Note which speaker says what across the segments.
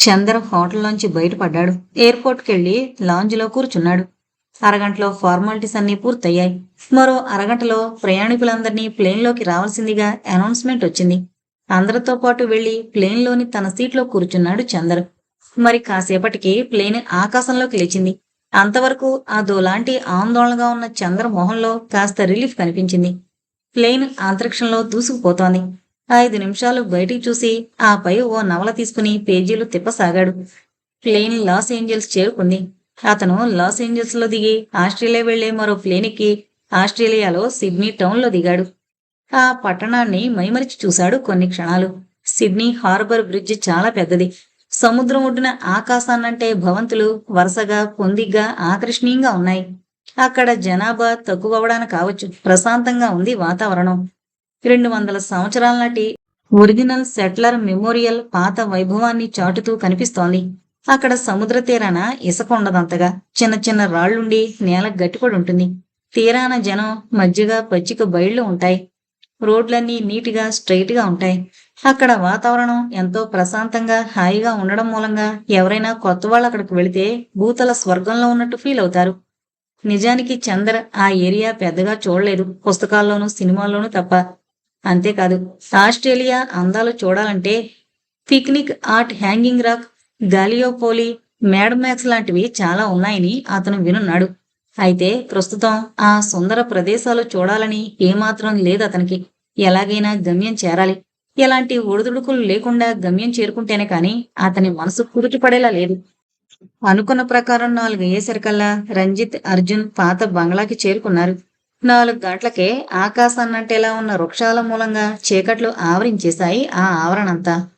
Speaker 1: చందర్ హోటల్లోంచి బయటపడ్డాడు. ఎయిర్పోర్ట్కెళ్ళి లాంజ్లో కూర్చున్నాడు. అరగంటలో ఫార్మాలిటీస్ అన్నీ పూర్తయ్యాయి. మరో అరగంటలో ప్రయాణికులందరినీ ప్లేన్లోకి రావాల్సిందిగా అనౌన్స్మెంట్ వచ్చింది. అందరితో పాటు వెళ్ళి ప్లేన్లోని తన సీట్లో కూర్చున్నాడు చందర్. మరి కాసేపటికి ప్లేన్ ఆకాశంలోకి లేచింది. అంతవరకు అదోలాంటి ఆందోళనగా ఉన్న చంద్ర మొహంలో కాస్త రిలీఫ్ కనిపించింది. ప్లేన్ అంతరిక్షంలో దూసుకుపోతోంది. ఐదు నిమిషాలు బయటికి చూసి ఆపై ఓ నవల తీసుకుని పేజీలు తిప్పసాగాడు. ప్లేన్ లాస్ ఏంజల్స్ చేరుకుంది. అతను లాస్ ఏంజల్స్లో దిగి ఆస్ట్రేలియా వెళ్ళే మరో ప్లేన్ ఎక్కి ఆస్ట్రేలియాలో సిడ్నీ టౌన్లో దిగాడు. ఆ పట్టణాన్ని మైమరిచి చూశాడు కొన్ని క్షణాలు. సిడ్నీ హార్బర్ బ్రిడ్జ్ చాలా పెద్దది. సముద్రం ఒడ్డున ఆకాశాన్నంటే భవంతులు వరుసగా పొందిగ్గా ఆకర్షణీయంగా ఉన్నాయి. అక్కడ జనాభా తక్కువ అవడానికి కావచ్చు. ప్రశాంతంగా ఉంది వాతావరణం. రెండు వందల సంవత్సరాల నాటి ఒరిజినల్ సెట్లర్ మెమోరియల్ పాత వైభవాన్ని చాటుతూ కనిపిస్తోంది. అక్కడ సముద్ర తీరాన ఇసుక ఉండదంతగా. చిన్న చిన్న రాళ్ళుండి నేల గట్టిపడి ఉంటుంది. తీరాన జనం మజ్జిగ పచ్చిక బయళ్ళు ఉంటాయి. రోడ్లన్నీ నీటిగా స్ట్రైట్గా ఉంటాయి. అక్కడ వాతావరణం ఎంతో ప్రశాంతంగా హాయిగా ఉండడం మూలంగా ఎవరైనా కొత్త వాళ్ళు అక్కడికి వెళితే భూతల స్వర్గంలో ఉన్నట్టు ఫీల్ అవుతారు. నిజానికి చంద్ర ఆ ఏరియా పెద్దగా చూడలేదు. పుస్తకాల్లోనూ సినిమాల్లోనూ తప్ప అంతేకాదు ఆస్ట్రేలియా అందాలు చూడాలంటే picnic at hanging rock Gallipoli max లాంటివి చాలా ఉన్నాయని అతను వినున్నాడు. అయితే ప్రస్తుతం ఆ సుందర ప్రదేశాలు చూడాలని ఏమాత్రం లేదు అతనికి. ఎలాగైనా గమ్యం చేరాలి. ఎలాంటి ఒడిదుడుకులు లేకుండా గమ్యం చేరుకుంటేనే కాని అతని మనసు కుదుటిపడేలా లేదు. అనుకున్న ప్రకారం నాలుగు అయ్యేసరికల్లా రంజిత్ అర్జున్ పాత బంగ్లాకి చేరుకున్నారు. నాలుగు గంటలకే ఆకాశాన్నంటేలా ఉన్న వృక్షాల మూలంగా చీకట్లు ఆవరించేశాయి ఆ ఆవరణంతా.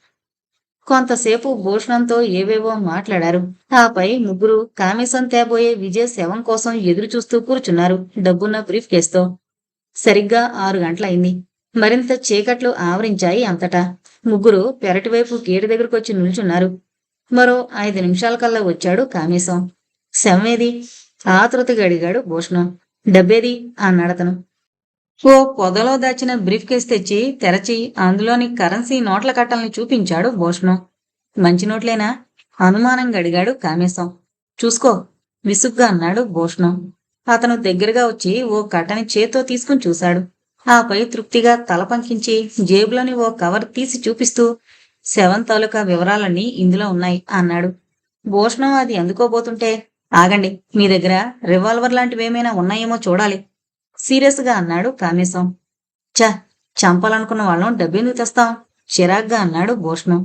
Speaker 1: కొంతసేపు భూషణంతో ఏవేవో మాట్లాడారు. ఆపై ముగ్గురు కామేశం తేబోయే విజయ్ శవం కోసం ఎదురు చూస్తూ కూర్చున్నారు డబ్బున్న బ్రీఫ్ కేస్తో. సరిగ్గా ఆరు గంటలైంది. మరింత చీకట్లు ఆవరించాయి అంతటా. ముగ్గురు పెరటివైపు గేటు దగ్గరకొచ్చి నిల్చున్నారు. మరో ఐదు నిమిషాల కల్లా వచ్చాడు కామేశం. శవమేది? ఆతృతగా అడిగాడు భూషణం. డబ్బేది? అన్నాడతను ఓ పొదలో దాచిన బ్రీఫ్ కేస్ తెచ్చి తెరచి అందులోని కరెన్సీ నోట్ల కట్టల్ని చూపించాడు భూషణం మంచి నోట్లేనా? అనుమానంగా అడిగాడు కామేశం. చూసుకో విసుగ్గా అన్నాడు భూషణం అతను దగ్గరగా వచ్చి ఓ కట్టని చేత్తో తీసుకుని చూశాడు. ఆపై తృప్తిగా తల పంకించి జేబులోని ఓ కవర్ తీసి చూపిస్తూ శవం తాలూకా వివరాలన్నీ ఇందులో ఉన్నాయి అన్నాడు. భూషణం అది అందుకోబోతుంటే ఆగండి మీ దగ్గర రివాల్వర్ లాంటివి ఏమైనా ఉన్నాయేమో చూడాలి. సీరియస్గా అన్నాడు కామేశం. చ చంపాలనుకున్న వాళ్ళం డబ్బెందుకు తెస్తాం? చిరాగ్గా అన్నాడు భూషణం.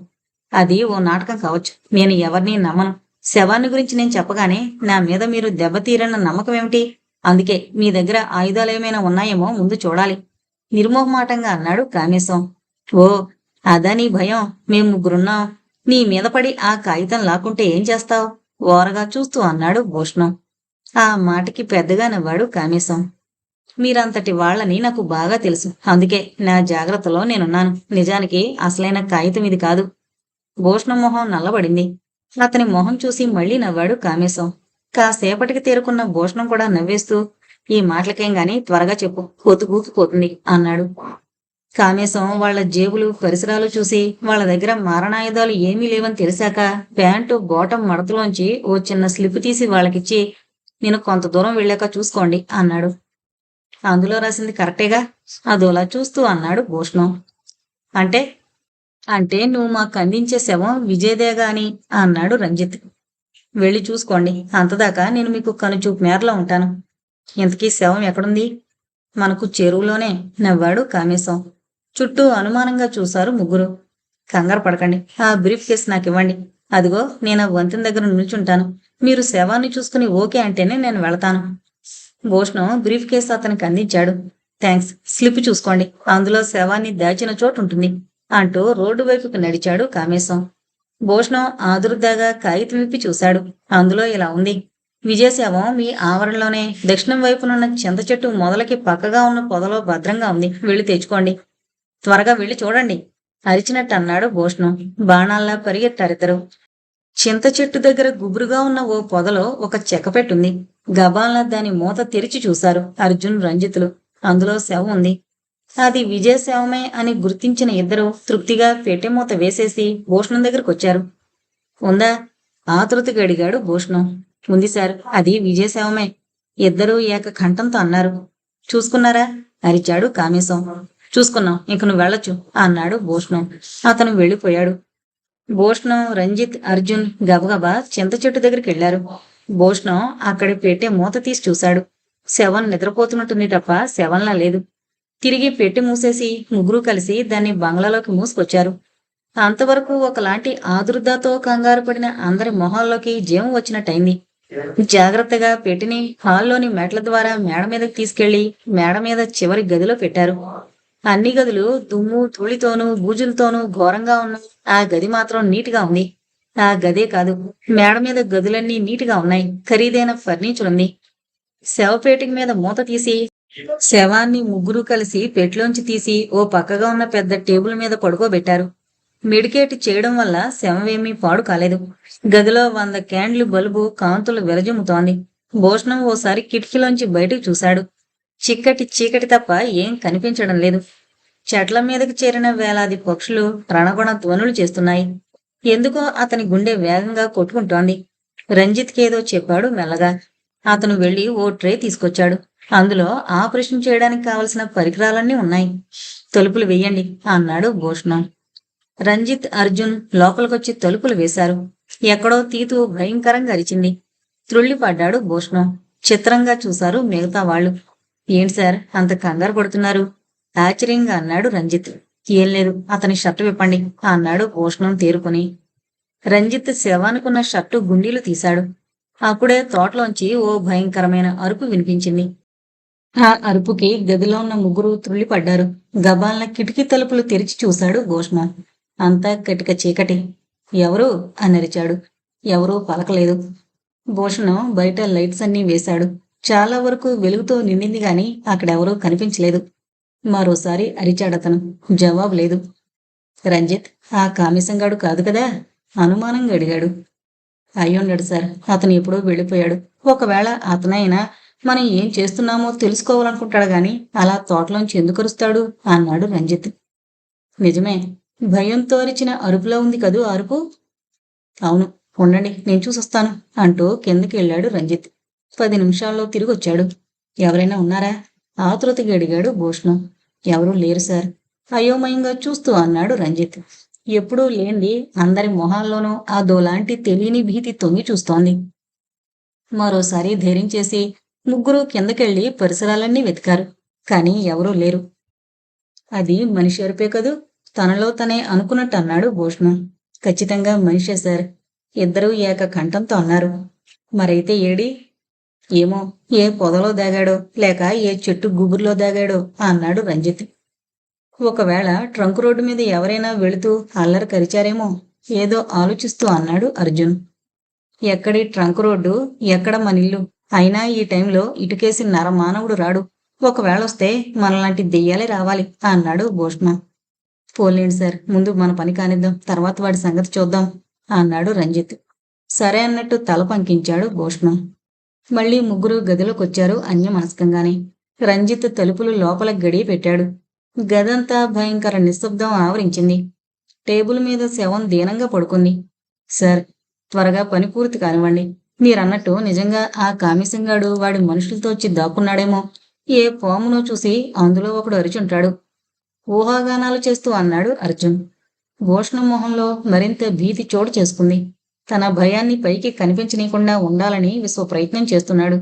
Speaker 1: అది ఓ నాటకం కావచ్చు. నేను ఎవరిని నమ్మను. శవాన్ని గురించి నేను చెప్పగానే నా మీద మీరు దెబ్బతీరన్న నమ్మకం ఏమిటి? అందుకే మీ దగ్గర ఆయుధాలు ఏమైనా ఉన్నాయేమో ముందు చూడాలి. నిర్మోహమాటంగా అన్నాడు కామేశం. ఓ అదా నీ భయం. మేము ముగ్గురున్నాం. నీ మీద పడి ఆ కాగితం లాక్కుంటే ఏం చేస్తావు? ఓరగా చూస్తూ అన్నాడు భూషణం ఆ మాటకి పెద్దగా నవ్వాడు కామేశం మీరంతటి వాళ్ళని నాకు బాగా తెలుసు. అందుకే నా జాగ్రత్తలో నేనున్నాను. నిజానికి అసలైన కాగితం ఇది కాదు. భూషణం మొహం నల్లబడింది. అతని మొహం చూసి మళ్ళీ నవ్వాడు కామేశం. కాసేపటికి తేరుకున్న భూషణం కూడా నవ్వేస్తూ ఈ మాటలకేం గాని త్వరగా చెప్పు. పోతుంది అన్నాడు. కామేశం వాళ్ళ జేబులు పరిసరాలు చూసి వాళ్ళ దగ్గర మారణాయుధాలు ఏమీ లేవని తెలిసాక ప్యాంటు బోటం మడతలోంచి ఓ చిన్న స్లిప్ తీసి వాళ్ళకిచ్చి నేను కొంత దూరం వెళ్ళాక చూసుకోండి అన్నాడు. అందులో రాసింది కరెక్టేగా? అదోలా చూస్తూ అన్నాడు భూషణం. అంటే? అంటే నువ్వు మాకు అందించే శవం విజయదేగా అని అన్నాడు రంజిత్. వెళ్ళి చూసుకోండి అంతదాకా నేను మీకు కనుచూపు మేరలో ఉంటాను. ఇంతకీ శవం ఎక్కడుంది? మనకు చెరువులోనే నవ్వాడు కామేశం. చుట్టూ అనుమానంగా చూశారు ముగ్గురు. కంగారు పడకండి. ఆ బ్రీఫ్ కేస్ నాకు ఇవ్వండి అదిగో నేను ఆ వంతెన దగ్గర నిల్చుంటాను. మీరు శవాన్ని చూసుకుని ఓకే అంటేనే నేను వెళతాను. భూషణం బ్రీఫ్ కేసు అతనికి అందించాడు. థ్యాంక్స్ స్లిప్ చూసుకోండి. అందులో శవాన్ని దాచిన చోటు ఉంటుంది. అంటూ రోడ్డు వైపుకు నడిచాడు కామేశం. భూషణం ఆదురుదాగా కాగితం విప్పి చూశాడు. అందులో ఇలా ఉంది. విజయశవం మీ ఆవరణలోనే. దక్షిణం వైపునున్న చింత చెట్టు మొదలకి పక్కగా ఉన్న పొదలో భద్రంగా ఉంది. వెళ్ళి తెచ్చుకోండి. త్వరగా వెళ్ళి చూడండి అరిచినట్టు అన్నాడు భూషణం. బాణాల్లా పరిగెత్తారిద్దరు చింత చెట్టు దగ్గర గుబురుగా ఉన్న ఓ పొదలో ఒక చెక్కపెట్టుంది గబాల్లా దాని మూత తెరిచి చూశారు అర్జున్ రంజితులు. అందులో శవం ఉంది. అది విజయ శవమే అని గుర్తించిన ఇద్దరు తృప్తిగా పెట్టె మూత వేసేసి భూషణం దగ్గరకు వచ్చారు. ఉందా? ఆతృతగా అడిగాడు భూషణం. ఉంది సార్ అది విజయ శవమే ఇద్దరూ ఏక కంఠంతో అన్నారు. చూసుకున్నారా? అరిచాడు కామేశం. చూసుకున్నాం ఇంక నువ్వు వెళ్ళొచ్చు అన్నాడు భూషణం. అతను వెళ్ళిపోయాడు. భూషణం రంజిత్ అర్జున్ గబగబా చింత చెట్టు దగ్గరికి వెళ్ళారు భూషణం అక్కడ పెట్టే మూత తీసి చూశాడు. శవం నిద్రపోతున్నట్టుంది తప్ప శవంలా లేదు. తిరిగి పెట్టి మూసేసి ముగ్గురు కలిసి దాన్ని బంగ్లాలోకి మూసుకొచ్చారు. అంతవరకు ఒకలాంటి ఆదుర్దాతో కంగారు పడిన అందరి మొహాల్లోకి జీవం వచ్చినట్టయింది. జాగ్రత్తగా పెట్టిని హాల్లోని మెట్ల ద్వారా మేడ మీదకి తీసుకెళ్ళి మేడ మీద చివరి గదిలో పెట్టారు. అన్ని గదులు దుమ్ము ధూళితోనూ బూజులతోనూ ఘోరంగా ఉన్న ఆ గది మాత్రం నీటిగా ఉంది. ఆ గదే కాదు మేడ మీద గదులన్నీ నీటిగా ఉన్నాయి. ఖరీదైన ఫర్నిచర్ ఉంది. శవపేటిక మీద మూత తీసి శవాన్ని ముగ్గురు కలిసి పెట్లోంచి తీసి ఓ పక్కగా ఉన్న పెద్ద టేబుల్ మీద పడుకోబెట్టారు. మెడికేట్ చేయడం వల్ల శవమేమీ పాడు కాలేదు. గదిలో వంద క్యాండ్లు బల్బు కాంతులు విరజిమ్ముతోంది. భోషణం ఓసారి కిటికీలోంచి బయటకు చూశాడు. చిక్కటి చీకటి తప్ప ఏం కనిపించడం లేదు. చెట్ల మీదకి చేరిన వేలాది పక్షులు రణగుణ ధ్వనులు చేస్తున్నాయి. ఎందుకో అతని గుండె వేగంగా కొట్టుకుంటోంది. రంజిత్కేదో చెప్పాడు మెల్లగా. అతను వెళ్ళి ఓ ట్రే తీసుకొచ్చాడు. అందులో ఆపరేషన్ చేయడానికి కావలసిన పరికరాలన్నీ ఉన్నాయి. తలుపులు వెయ్యండి అన్నాడు భూషణం. రంజిత్ అర్జున్ లోపలికొచ్చి తలుపులు వేశారు. ఎక్కడో తీతు భయంకరంగా అరిచింది. త్రుళ్ళిపడ్డాడు భూషణం. చిత్రంగా చూశారు మిగతా వాళ్ళు. ఏంటి సార్ అంత కంగారు పడుతున్నారు? ఆశ్చర్యంగా అన్నాడు రంజిత్. ఏం లేదు అతని షర్టు విప్పండి అన్నాడు భూషణం తేరుకుని. రంజిత్ శవానుకున్న షర్టు గుండీలు తీశాడు. అప్పుడే తోటలోంచి ఓ భయంకరమైన అరుపు వినిపించింది. ఆ అరుపుకి గదిలో ఉన్న ముగ్గురు త్రుళ్ళిపడ్డారు. గబాల్న కిటికీ తలుపులు తెరిచి చూశాడు భూషణం అంతా కటిక చీకటి. ఎవరు అని అరిచాడు ఎవరూ పలకలేదు. భూషణం బయట లైట్స్ అన్నీ వేశాడు. చాలా వరకు వెలుగుతో నిండింది గాని అక్కడెవరూ కనిపించలేదు. మరోసారి అరిచాడతను. జవాబు లేదు. రంజిత్ ఆ కామిసంగాడు కాదు కదా? అనుమానంగా అడిగాడు. అయ్యుండడు సార్ అతను ఎప్పుడో వెళ్ళిపోయాడు. ఒకవేళ అతనైనా మనం ఏం చేస్తున్నామో తెలుసుకోవాలనుకుంటాడు గాని అలా తోటలోంచి ఎందుకు అరుస్తాడు? అన్నాడు రంజిత్. నిజమే భయంతో అరిచిన అరుపులో ఉంది కదూ అరుపు? అవును ఉండండి నేను చూసొస్తాను అంటూ కిందకి వెళ్ళాడు రంజిత్. పది నిమిషాల్లో తిరిగి వచ్చాడు ఎవరైనా ఉన్నారా? ఆతృతగా అడిగాడు భూషణం. ఎవరూ లేరు సార్. అయోమయంగా చూస్తూ అన్నాడు రంజిత్. ఎప్పుడూ లేంది అందరి మొహాల్లోనూ ఆ దోలాంటి తెలియని భీతి తొంగి చూస్తోంది. మరోసారి ధైర్యం చేసి ముగ్గురు కిందకెళ్ళి పరిసరాలన్నీ వెతికారు కానీ ఎవరూ లేరు. అది మనిషి అరుపే కదూ? తనలో తనే అనుకున్నట్టు అన్నాడు భూషణం. ఖచ్చితంగా మనిషే సార్. ఇద్దరూ ఏక కంఠంతో అన్నారు. మరైతే ఏడి? ఏమో ఏ పొదలో దాగాడో లేక ఏ చెట్టు గుబురులో దాగాడో అన్నాడు రంజిత్. ఒకవేళ ట్రంక్ రోడ్డు మీద ఎవరైనా వెళుతూ అల్లరి కరిచారేమో ఏదో ఆలోచిస్తూ అన్నాడు అర్జున్. ఎక్కడి ట్రంక్ రోడ్డు ఎక్కడ మన ఇల్లు? అయినా ఈ టైంలో ఇటుకేసి నరమానవుడు రాడు. ఒకవేళ వస్తే మనలాంటి దెయ్యాలే రావాలి అన్నాడు భూష్ణ పోలేండి సార్ ముందు మన పని కానిద్దాం తర్వాత వాడి సంగతి చూద్దాం అన్నాడు రంజిత్. సరే అన్నట్టు తల పంకించాడు భూషణం మళ్ళీ ముగ్గురు గదిలోకి వచ్చారు అన్యమనస్కంగానే. రంజిత్ తలుపులు లోపల గడియ పెట్టాడు. గదంతా భయంకర నిశ్శబ్దం ఆవరించింది. టేబుల్ మీద శవం దీనంగా పడుకుంది. సార్ త్వరగా పని పూర్తి కానివ్వండి. మీరన్నట్టు నిజంగా ఆ కామిసింగాడు వాడి మనుషులతో వచ్చి దాక్కున్నాడేమో. ఏ పామునో చూసి అందులో ఒకడు అరిచుంటాడు. ఊహాగానాలు చేస్తూ అన్నాడు అర్జున్. భూషణ మొహంలో మరింత భీతి చోటు చేసుకుంది. తన భయాన్ని పైకి కనిపించనీయకుండా ఉండాలని విశ్వ ప్రయత్నం చేస్తున్నాడు.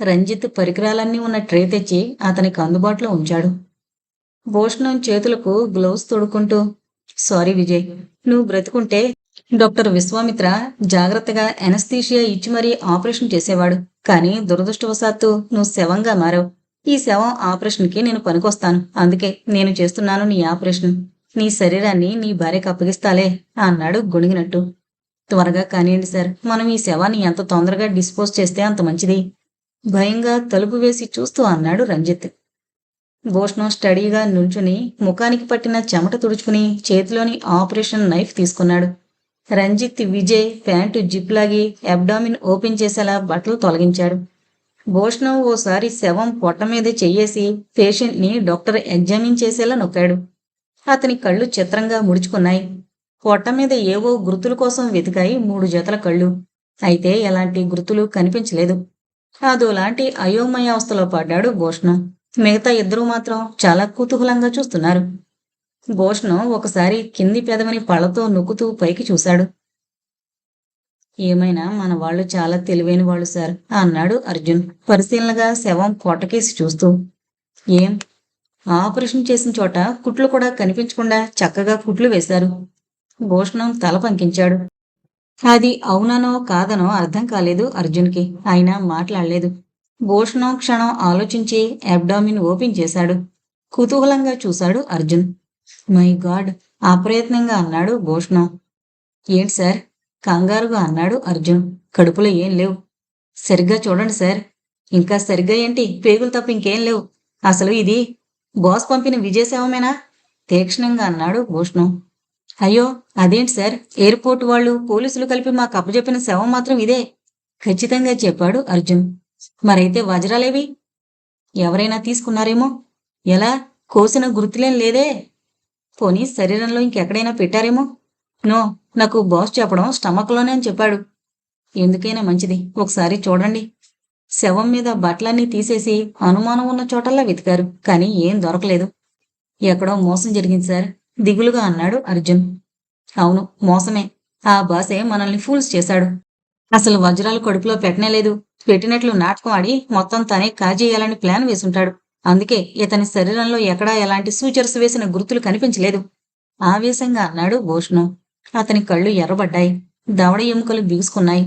Speaker 1: రంజిత్ పరికరాలన్నీ ఉన్న ట్రే తెచ్చి అతనికి అందుబాటులో ఉంచాడు. భూషణం చేతులకు గ్లౌస్ తొడుక్కుంటూ సారీ విజయ్ నువ్వు బ్రతుకుంటే డాక్టర్ విశ్వామిత్ర జాగ్రత్తగా ఎనస్థీషియా ఇచ్చి మరీ ఆపరేషన్ చేసేవాడు. కానీ దురదృష్టవశాత్తు నువ్వు శవంగా మారావు. ఈ శవం ఆపరేషన్కి నేను పనికొస్తాను. అందుకే నేను చేస్తున్నాను నీ ఆపరేషన్. నీ శరీరాన్ని నీ భార్యకు అప్పగిస్తాలే అన్నాడు గొణిగినట్టు. త్వరగా కానివ్వండి సార్. మనం ఈ శవాన్ని ఎంత తొందరగా డిస్పోజ్ చేస్తే అంత మంచిది. భయంగా తలుపు వేసి చూస్తూ అన్నాడు రంజిత్. భూషణం స్టడీగా నిల్చుని ముఖానికి పట్టిన చెమట తుడుచుకుని చేతిలోని ఆపరేషన్ నైఫ్ తీసుకున్నాడు. రంజిత్ విజయ్ ప్యాంటు జిప్ లాగి అబ్డామిన్ ఓపెన్ చేసేలా బట్టలు తొలగించాడు. భూషణం ఓసారి శవం పొట్ట మీద చెయ్యేసి పేషెంట్ని డాక్టర్ ఎగ్జామిన్ చేసేలా నొక్కాడు. అతని కళ్ళు చిత్రంగా ముడుచుకున్నాయి. పొట్ట మీద ఏవో గుర్తుల కోసం వెతికాయి మూడు జతల కళ్ళు. అయితే ఎలాంటి గుర్తులు కనిపించలేదు. అదోలాంటి అయోమయావస్థలో పడ్డాడు భూషణం. మిగతా ఇద్దరూ మాత్రం చాలా కుతూహలంగా చూస్తున్నారు. భూషణం ఒకసారి కింది పెదవిని పళ్ళతో నొక్కుతూ పైకి చూశాడు. ఏమైనా మన వాళ్ళు చాలా తెలివైన వాళ్ళు సార్ అన్నాడు అర్జున్ పరిశీలనగా శవం కొట్టకేసి చూస్తూ. ఏం? ఆపరేషన్ చేసిన చోట కుట్లు కూడా కనిపించకుండా చక్కగా కుట్లు వేశారు. భూషణం తల పంకించాడు. అది అవుననో కాదనో అర్థం కాలేదు అర్జున్కి. ఆయన మాట్లాడలేదు. భూషణం క్షణం ఆలోచించి అబ్డామిన్ ఓపెన్ చేశాడు. కుతూహలంగా చూశాడు అర్జున్. మై గాడ్ అప్రయత్నంగా అన్నాడు భూషణం. ఏంటి సార్? కంగారుగా అన్నాడు అర్జున్. కడుపులో ఏం లేవు. సరిగ్గా చూడండి సార్. ఇంకా సరిగ్గా ఏంటి? పేగులు తప్ప ఇంకేం లేవు. అసలు ఇది బాస్ పంపిన విజయశవమేనా తీక్షణంగా అన్నాడు భూషణం. అయ్యో అదేంటి సార్? ఎయిర్పోర్ట్ వాళ్ళు పోలీసులు కలిపి మాకు అప్పచెప్పిన శవం మాత్రం ఇదే. ఖచ్చితంగా చెప్పాడు అర్జున్. మరైతే వజ్రాలేవి? ఎవరైనా తీసుకున్నారేమో? ఎలా? కోసిన గుర్తులేం లేదే? పోనీ శరీరంలో ఇంకెక్కడైనా పెట్టారేమో? నో నాకు బాస్ చెప్పడం స్టమక్లోనే అని చెప్పాడు. ఎందుకైనా మంచిది. ఒకసారి చూడండి. శవం మీద బట్టలన్నీ తీసేసి అనుమానం ఉన్న చోటల్లా వెతికారు కానీ ఏం దొరకలేదు. ఎక్కడో మోసం జరిగింది సార్. దిగులుగా అన్నాడు అర్జున్. అవును మోసమే. ఆ బాసే మనల్ని ఫూల్స్ చేశాడు. అసలు వజ్రాలు కడుపులో పెట్టనేలేదు పెట్టినట్లు నాటకం ఆడి మొత్తం తనే కాజేయాలని ప్లాన్ వేసుంటాడు. అందుకే ఇతని శరీరంలో ఎక్కడా ఎలాంటి సూచర్స్ వేసిన గుర్తులు కనిపించలేదు. ఆవేశంగా అన్నాడు భూషణం. అతని కళ్ళు ఎర్రబడ్డాయి. దవడ ఎముకలు బిగుసుకున్నాయి.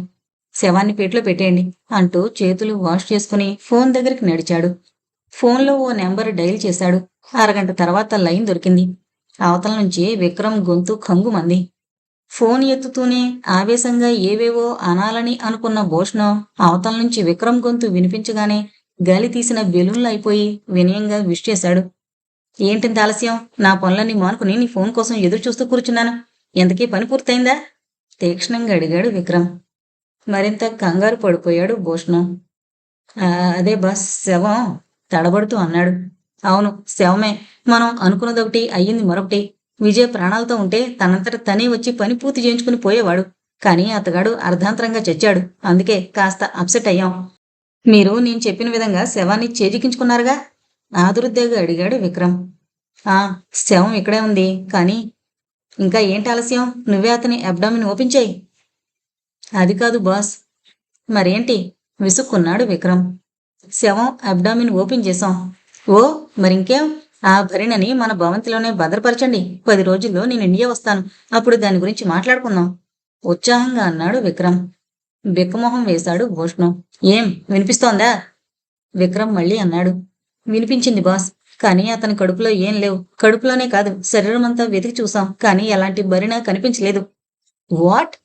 Speaker 1: శవాన్ని పేట్లో పెట్టేయండి అంటూ చేతులు వాష్ చేసుకుని ఫోన్ దగ్గరికి నడిచాడు. ఫోన్లో ఓ నెంబర్ డైల్ చేశాడు. అరగంట తర్వాత లైన్ దొరికింది. అవతల నుంచి విక్రమ్ గొంతు కంగుమంది ఫోన్ ఎత్తుతూనే ఆవేశంగా ఏవేవో అనాలని అనుకున్న భూషణం అవతల నుంచి విక్రమ్ గొంతు వినిపించగానే గాలి తీసిన బెలూన్లు అయిపోయి వినయంగా విష్ చేశాడు. ఏంటింత ఆలస్యం? నా పనులన్నీ మానుకుని నీ ఫోన్ కోసం ఎదురు చూస్తూ కూర్చున్నాను. ఎంతకీ పని పూర్తయిందా? తీక్షణంగా అడిగాడు విక్రమ్. మరింత కంగారు పడిపోయాడు భూషణం అదే బస్ శవం తడబడుతూ అన్నాడు. అవును శవమే. మనం అనుకున్నదొకటి అయ్యింది మరొకటి. విజయ్ ప్రాణాలతో ఉంటే తనంతట తనే వచ్చి పని పూర్తి చేయించుకుని పోయేవాడు. కానీ అతగాడు అర్ధాంతరంగా చచ్చాడు. అందుకే కాస్త అప్సెట్ అయ్యాం. మీరు నేను చెప్పిన విధంగా శవాన్ని చేజిక్కించుకున్నారుగా? ఆదురుద్దేగా అడిగాడు విక్రమ్. ఆ శవం ఇక్కడే ఉంది. కానీ ఇంకా ఏంటి ఆలస్యం? నువ్వే అతని అబ్డామిన్ ఓపెన్ చేయి అది కాదు బాస్. మరేంటి? విసుక్కున్నాడు విక్రమ్. శవం అబ్డామిన్ ఓపెన్ చేశాం. ఓ మరింకేం? ఆ భరిణని మన భవంతిలోనే భద్రపరచండి. పది రోజుల్లో నేను ఇండియా వస్తాను. అప్పుడు దాని గురించి మాట్లాడుకుందాం. ఉత్సాహంగా అన్నాడు విక్రమ్. బిక్కమొహం వేశాడు భూషణం. ఏం వినిపిస్తోందా? విక్రమ్ మళ్ళీ అన్నాడు. వినిపించింది బాస్. కానీ అతని కడుపులో ఏం లేవు. కడుపులోనే కాదు శరీరం అంతా వెతికి చూసాం కానీ ఎలాంటి బరిన కనిపించలేదు. వాట్?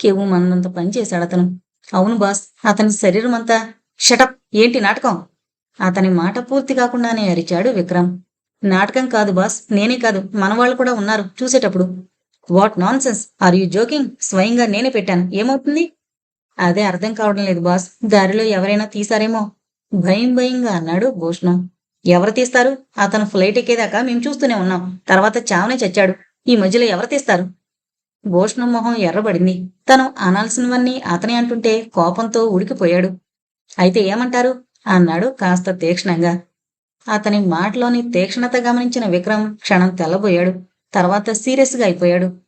Speaker 1: కేవు మనంత పని చేశాడు అతను. అవును బాస్ అతని శరీరం అంతా షటప్ ఏంటి నాటకం? అతని మాట పూర్తి కాకుండానే అరిచాడు విక్రమ్. నాటకం కాదు బాస్. నేనే కాదు. మనవాళ్ళు కూడా ఉన్నారు చూసేటప్పుడు. What nonsense are you joking? స్వయంగా నేనే పెట్టాను. ఏమవుతుంది? అదే అర్థం కావడం లేదు బాస్. దారిలో ఎవరైనా తీసారేమో భయం భయంగా అన్నాడు భూషణం. ఎవరు తీస్తారు? అతను ఫ్లైట్ ఎక్కేదాకా మేము చూస్తూనే ఉన్నాం. తర్వాత చావనే చచ్చాడు. ఈ మధ్యలో ఎవరు తీస్తారు? భూషణం మొహం ఎర్రబడింది. తను అనాల్సినవన్నీ అతనే అంటుంటే కోపంతో ఉడికిపోయాడు. అయితే ఏమంటారు? అన్నాడు కాస్త తీక్షణంగా. అతని మాటలోని తీక్షణత గమనించిన విక్రమ్ క్షణం తెల్లబోయాడు. తర్వాత సీరియస్గా అయిపోయాడు.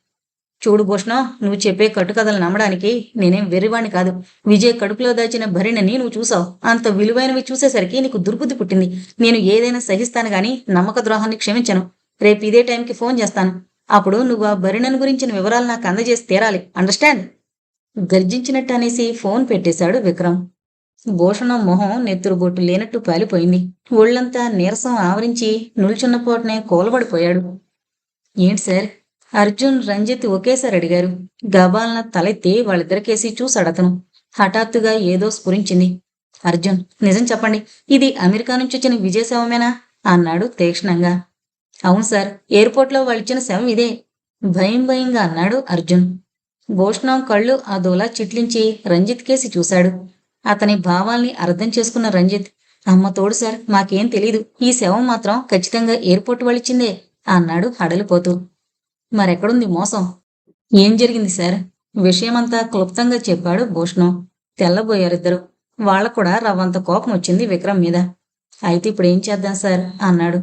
Speaker 1: చూడు భూషణం నువ్వు చెప్పే కట్టుకథలు నమ్మడానికి నేనేం వెర్రివాణ్ణి కాదు. విజయ్ కడుపులో దాచిన భరిణని నువ్వు చూసావు. అంత విలువైనవి చూసేసరికి నీకు దుర్బుద్ధి పుట్టింది. నేను ఏదైనా సహిస్తాను గాని నమ్మక ద్రోహాన్ని క్షమించను. రేపు ఇదే టైంకి ఫోన్ చేస్తాను. అప్పుడు నువ్వు ఆ భరిణను గురించిన వివరాలు నాకు అందజేసి తీరాలి. అండర్స్టాండ్? గర్జించినట్టు అనేసి ఫోన్ పెట్టేశాడు విక్రమ్. భూషణం మొహం నెత్తురుబొట్టు లేనట్టు పాలిపోయింది. ఒళ్ళంతా నీరసం ఆవరించి నిల్చున్న పోటనే కూలబడిపోయాడు. ఏంటి సార్? అర్జున్ రంజిత్ ఒకేసారి అడిగారు. గబాలన తలెత్తి వాళ్ళిద్దరికేసి చూసాడతను హఠాత్తుగా ఏదో స్ఫురించింది. అర్జున్ నిజం చెప్పండి. ఇది అమెరికా నుంచి వచ్చిన విజయ శవమేనా అన్నాడు తీక్షణంగా. అవును సార్ ఎయిర్పోర్ట్లో వాళ్ళిచ్చిన శవం ఇదే. భయం భయంగా అన్నాడు అర్జున్. భూషణం కళ్ళు అదోలా చిట్లించి రంజిత్ కేసి చూశాడు. అతని భావాల్ని అర్థం చేసుకున్న రంజిత్ అమ్మ తోడు సార్ మాకేం తెలీదు. ఈ శవం మాత్రం ఖచ్చితంగా ఎయిర్పోర్ట్ వాళ్ళిచ్చిందే అన్నాడు హడలిపోతూ. మరెక్కడుంది మోసం? ఏం జరిగింది సార్? విషయమంతా క్లుప్తంగా చెప్పాడు భూషణం. తెల్లబోయారిద్దరు. వాళ్ళ కూడా రవ్వంత కోపం వచ్చింది విక్రమ్ మీద. అయితే ఇప్పుడు ఏం చేద్దాం సార్? అన్నాడు.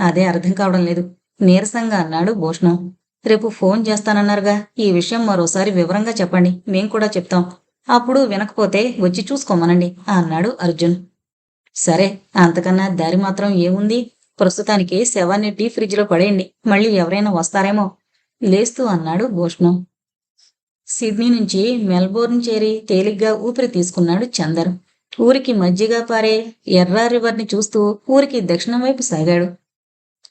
Speaker 1: అదే అర్థం కావడం లేదు. నీరసంగా అన్నాడు భూషణం. రేపు ఫోన్ చేస్తానన్నారుగా. ఈ విషయం మరోసారి వివరంగా చెప్పండి. మేం కూడా చెప్తాం. అప్పుడు వినకపోతే వచ్చి చూసుకోమనండి అన్నాడు అర్జున్. సరే అంతకన్నా దారి మాత్రం ఏముంది? ప్రస్తుతానికి శవాన్ని టీ ఫ్రిడ్జ్లో పడేయండి మళ్ళీ ఎవరైనా వస్తారేమో లేస్తూ అన్నాడు భూషణం. సిడ్నీ నుంచి మెల్బోర్న్ చేరి తేలిగ్గా ఊపిరి తీసుకున్నాడు చందర్. ఊరికి మధ్యగా పారే ఎర్ర రివర్ని చూస్తూ ఊరికి దక్షిణం వైపు సాగాడు.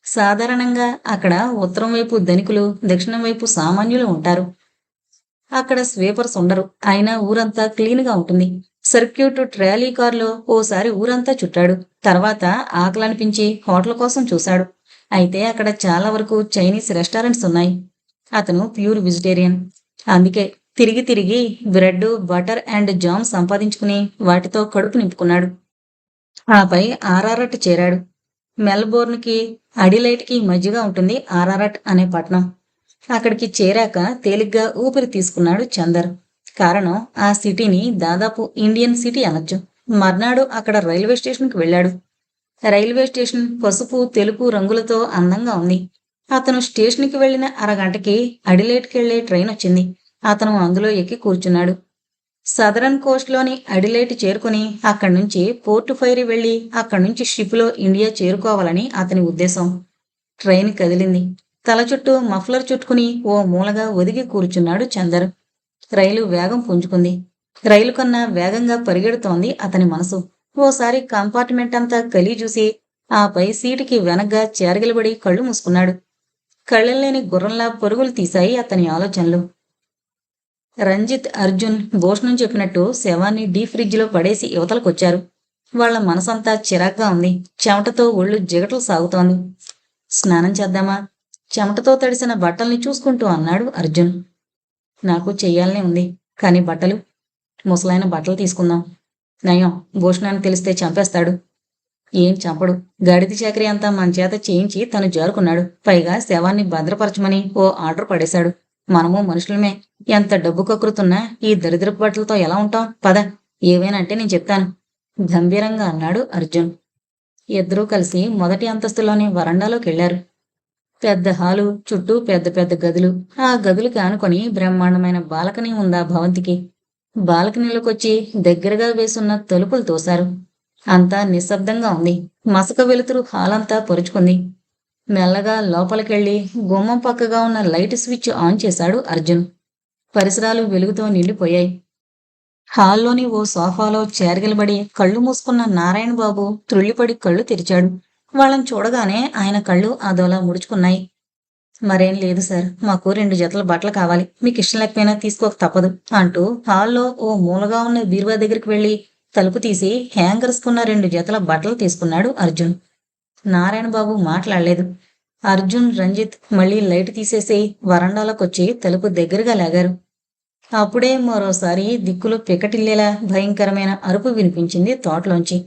Speaker 1: సాధారణంగా అక్కడ ఉత్తరం వైపు ధనికులు దక్షిణం వైపు సామాన్యులు ఉంటారు. అక్కడ స్వీపర్స్ ఉండరు. అయినా ఊరంతా క్లీన్గా ఉంటుంది. సర్క్యూట్ ట్రాలీ కారులో ఓసారి ఊరంతా చుట్టాడు. తర్వాత ఆకలనిపించి హోటల్ కోసం చూశాడు. అయితే అక్కడ చాలా వరకు చైనీస్ రెస్టారెంట్స్ ఉన్నాయి. అతను ప్యూర్ వెజిటేరియన్. అందుకే తిరిగి తిరిగి బ్రెడ్ బటర్ అండ్ జామ్ సంపాదించుకుని వాటితో కడుపు నింపుకున్నాడు. ఆపై ఆర్ఆర్అట్ చేరాడు. మెల్బోర్న్కి అడిలైట్కి మధ్యగా ఉంటుంది ఆర్ఆర్అట్ అనే పట్టణం. అక్కడికి చేరాక తేలిగ్గా ఊపిరి తీసుకున్నాడు చందర్. కారణం ఆ సిటీని దాదాపు ఇండియన్ సిటీ అనొచ్చు. మర్నాడు అక్కడ రైల్వే స్టేషన్కి వెళ్ళాడు. రైల్వే స్టేషన్ పసుపు తెలుపు రంగులతో అందంగా ఉంది. అతను స్టేషన్కి వెళ్ళిన అరగంటకి అడిలేట్కి వెళ్ళే ట్రైన్ వచ్చింది. అతను అందులో ఎక్కి కూర్చున్నాడు. సదరన్ కోస్ట్లోని అడిలేట్ చేరుకుని అక్కడి నుంచి పోర్టు ఫైరీ వెళ్ళి అక్కడి నుంచి షిప్లో ఇండియా చేరుకోవాలని అతని ఉద్దేశం. ట్రైన్ కదిలింది. తల చుట్టూ మఫ్లర్ చుట్టుకుని ఓ మూలగా ఒదిగి కూర్చున్నాడు చందర్. రైలు వేగం పుంజుకుంది. రైలు కన్నా వేగంగా పరిగెడుతోంది అతని మనసు. ఓసారి కంపార్ట్మెంట్ అంతా కలి చూసి ఆపై సీటుకి వెనగ్గా చేరగిలబడి కళ్ళు మూసుకున్నాడు. కళ్ళల్లేని గుర్రంలా పరుగులు తీశాయి అతని ఆలోచనలు. రంజిత్ అర్జున్ భూషణం చెప్పినట్టు శవాన్ని డీ ఫ్రిడ్జ్లో పడేసి యువతలకొచ్చారు వాళ్ళ మనసంతా చిరాగ్గా ఉంది. చెమటతో ఒళ్ళు జిగటలు సాగుతోంది. స్నానం చేద్దామా? చెమటతో తడిసిన బట్టల్ని చూసుకుంటూ అన్నాడు అర్జున్. నాకు చెయ్యాలనే ఉంది కానీ బట్టలు ముసలైన బట్టలు తీసుకుందాం. నయం భూషణాన్ని తెలిస్తే చంపేస్తాడు. ఏం చంపడు? గడిది చాకరీ అంతా మన చేత చేయించి తను జారుకున్నాడు. పైగా శవాన్ని భద్రపరచమని ఓ ఆర్డర్ పడేశాడు. మనము మనుషులమే. ఎంత డబ్బు కక్కురుతున్నా ఈ దరిద్రపు బట్టలతో ఎలా ఉంటాం? పద ఏవేనంటే నేను చెప్తాను. గంభీరంగా అన్నాడు అర్జున్. ఇద్దరూ కలిసి మొదటి అంతస్తులోని వరండాలోకి వెళ్ళారు పెద్ద హాలు చుట్టూ పెద్ద పెద్ద గదులు. ఆ గదులకి ఆనుకొని బ్రహ్మాండమైన బాలకనీ ఉందా భవంతికి. బాలకనీలోకొచ్చి దగ్గరగా వేసున్న తలుపులు తోశారు. అంతా నిశ్శబ్దంగా ఉంది. మసక వెలుతురు హాలంతా పొరుచుకుంది. మెల్లగా లోపలికెళ్ళి గుమ్మం పక్కగా ఉన్న లైట్ స్విచ్ ఆన్ చేశాడు అర్జున్. పరిసరాలు వెలుగుతో నిండిపోయాయి. హాల్లోని ఓ సోఫాలో చేరగలబడి కళ్ళు మూసుకున్న నారాయణ బాబు త్రుళ్ళిపడి కళ్ళు తెరిచాడు. వాళ్ళని చూడగానే ఆయన కళ్ళు అదోలా ముడుచుకున్నాయి. మరేం లేదు సార్ మాకు రెండు జతల బట్టలు కావాలి. మీకు ఇష్టం లేకపోయినా తీసుకోక తప్పదు అంటూ హాల్లో ఓ మూలగా ఉన్న బీరువా దగ్గరికి వెళ్ళి తలుపు తీసి హ్యాంగర్స్కున్న రెండు జతల బట్టలు తీసుకున్నాడు అర్జున్. నారాయణ బాబు మాట్లాడలేదు. అర్జున్ రంజిత్ మళ్ళీ లైట్ తీసేసి వరండాలోకొచ్చి తలుపు దగ్గరగా లాగారు. అప్పుడే మరోసారి దిక్కులు పికటిల్లేలా భయంకరమైన అరుపు వినిపించింది తోటలోంచి.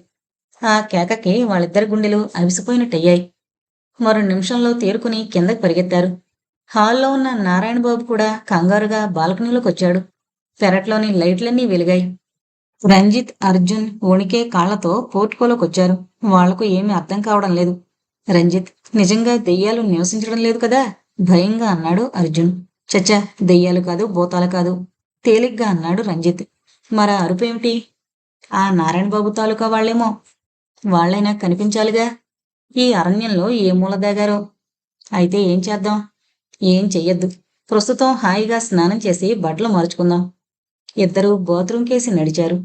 Speaker 1: ఆ కేకకి వాళ్ళిద్దరి గుండెలు అవిసిపోయినట్టయ్యాయి. మరో నిమిషంలో తేరుకుని కిందకి పరిగెత్తారు. హాల్లో ఉన్న నారాయణ బాబు కూడా కంగారుగా బాల్కనీలోకి వచ్చాడు పెరట్లోని లైట్లన్నీ వెలిగాయి. రంజిత్ అర్జున్ వణికే కాళ్ళతో పోర్టుకోలోకొచ్చారు. వాళ్ళకు ఏమీ అర్థం కావడం లేదు. రంజిత్ నిజంగా దెయ్యాలు నివసించడం లేదు కదా? భయంగా అన్నాడు అర్జున్. చచ్చా దెయ్యాలు కాదు భూతాలు కాదు. తేలిగ్గా అన్నాడు రంజిత్. మరా అరుపేమిటి? ఆ నారాయణ బాబు తాలూకా వాళ్ళేమో వాళ్ళైనా కనిపించాలిగా? ఈ అరణ్యంలో ఏ మూల దాగారో అయితే ఏం చేద్దాం? ఏం చెయ్యొద్దు. ప్రస్తుతం హాయిగా స్నానం చేసి బట్టలు మార్చుకుందాం. ఇద్దరూ బాత్రూం కేసి నడిచారు.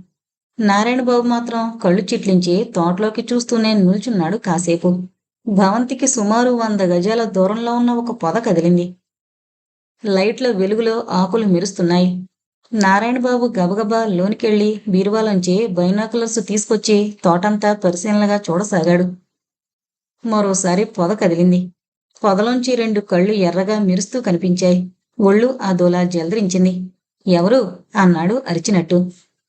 Speaker 1: నారాయణ బాబు మాత్రం కళ్ళు చిట్లించి తోటలోకి చూస్తూనే నిల్చున్నాడు కాసేపు. భవంతికి సుమారు వంద గజాల దూరంలో ఉన్న ఒక పొద కదిలింది. లైట్ల వెలుగులో ఆకులు మెరుస్తున్నాయి. నారాయణబాబు గబగబా లోనికెళ్ళి బీరువాలోంచి బైనాకులర్స్ తీసుకొచ్చి తోటంతా పరిశీలనగా చూడసాగాడు. మరోసారి పొద కదిలింది. పొదలోంచి రెండు కళ్ళు ఎర్రగా మెరుస్తూ కనిపించాయి. ఒళ్ళు ఆ దోలా జలదరించింది. ఎవరు? అన్నాడు అరిచినట్టు.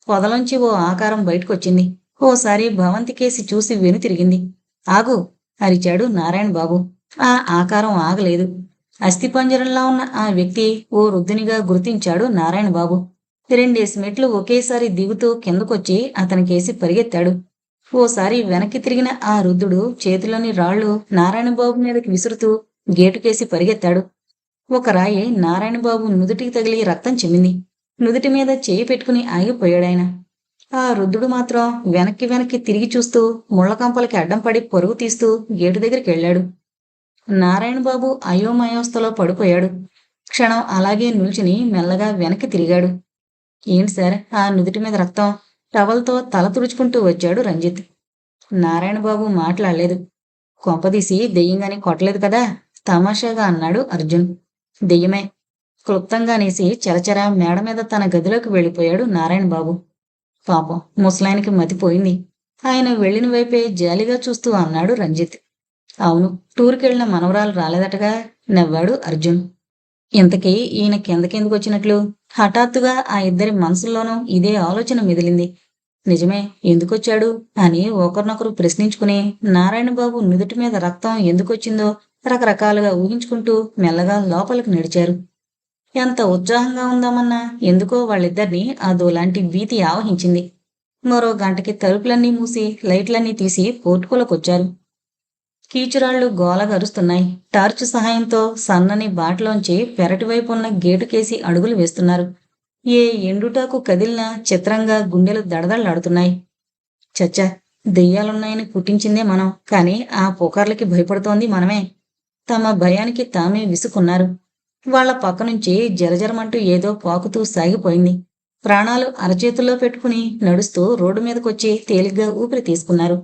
Speaker 1: పొదలోంచి ఓ ఆకారం బయటకొచ్చింది. ఓసారి భవంతికేసి చూసి వెనుతిరిగింది. ఆగు! అరిచాడు నారాయణ బాబు ఆ ఆకారం ఆగలేదు. అస్థిపంజరంలా ఉన్న ఆ వ్యక్తి ఓ వృద్ధునిగా గుర్తించాడు నారాయణ బాబు రెండేసి మెట్లు ఒకేసారి దిగుతూ కిందకొచ్చి అతనికేసి పరిగెత్తాడు. ఓసారి వెనక్కి తిరిగిన ఆ వృద్ధుడు చేతిలోని రాళ్ళు నారాయణబాబు మీదకి విసురుతూ గేటుకేసి పరిగెత్తాడు. ఒక రాయి నారాయణబాబు నుదుటికి తగిలి రక్తం చిమ్మింది. నుదుటి మీద చేయి పెట్టుకుని ఆగిపోయాడాయన. ఆ వృద్ధుడు మాత్రం వెనక్కి వెనక్కి తిరిగి చూస్తూ ముళ్ళకంపలకి అడ్డం పడి పరుగు తీస్తూ గేటు దగ్గరికి వెళ్ళాడు. నారాయణబాబు అయోమయోస్థలో పడిపోయాడు. క్షణం అలాగే నిల్చుని మెల్లగా వెనక్కి తిరిగాడు. ఏంటి సార్ ఆ నుదుటి మీద రక్తం? టవల్తో తల తుడుచుకుంటూ వచ్చాడు రంజిత్. నారాయణబాబు మాట్లాడలేదు. కొంపదీసి దెయ్యంగాని కొట్టలేదు కదా? తమాషాగా అన్నాడు అర్జున్. దెయ్యమే. క్లుప్తంగా అనేసి చరచర మేడ మీద తన గదిలోకి వెళ్ళిపోయాడు నారాయణబాబు పాపం ముసలాయనికి మతిపోయింది ఆయన వెళ్ళిన వైపే జాలిగా చూస్తూ అన్నాడు రంజిత్. అవును. టూర్కి వెళ్ళిన మనవరాలు రాలేదటగా నవ్వాడు అర్జున్. ఇంతకీ ఈయన కిందకెందుకు వచ్చినట్లు? హఠాత్తుగా ఆ ఇద్దరి మనసుల్లోనూ ఇదే ఆలోచన మిదిలింది నిజమే ఎందుకొచ్చాడు? అని ఒకరినొకరు ప్రశ్నించుకుని నారాయణబాబు నుదుటి మీద రక్తం ఎందుకొచ్చిందో రకరకాలుగా ఊహించుకుంటూ మెల్లగా లోపలికి నడిచారు. ఎంత ఉత్సాహంగా ఉందామన్నా ఎందుకో వాళ్ళిద్దరినీ అదోలాంటి భీతి ఆవహించింది. మరో గంటకి తలుపులన్నీ మూసి లైట్లన్నీ తీసి పోర్టుకోలోకొచ్చారు కీచురాళ్ళు గోలగరుస్తున్నాయి టార్చ్ సహాయంతో సన్నని బాటలోంచి పెరటి వైపు ఉన్న గేటుకేసి అడుగులు వేస్తున్నారు. ఏ ఎండుటాకు కదిలినా చిత్రంగా గుండెలు దడదళ్ళాడుతున్నాయి చచ్చా దెయ్యాలున్నాయని పుట్టించిందే మనం కాని ఆ పుకార్లకి భయపడుతోంది మనమే. తమ భయానికి తామే విసుకున్నారు వాళ్ళ పక్క నుంచి జరజరమంటూ ఏదో పాకుతూ సాగిపోయింది. ప్రాణాలు అరచేతుల్లో పెట్టుకుని నడుస్తూ రోడ్డు మీదకొచ్చి తేలిగ్గా ఊపిరి తీసుకున్నారు.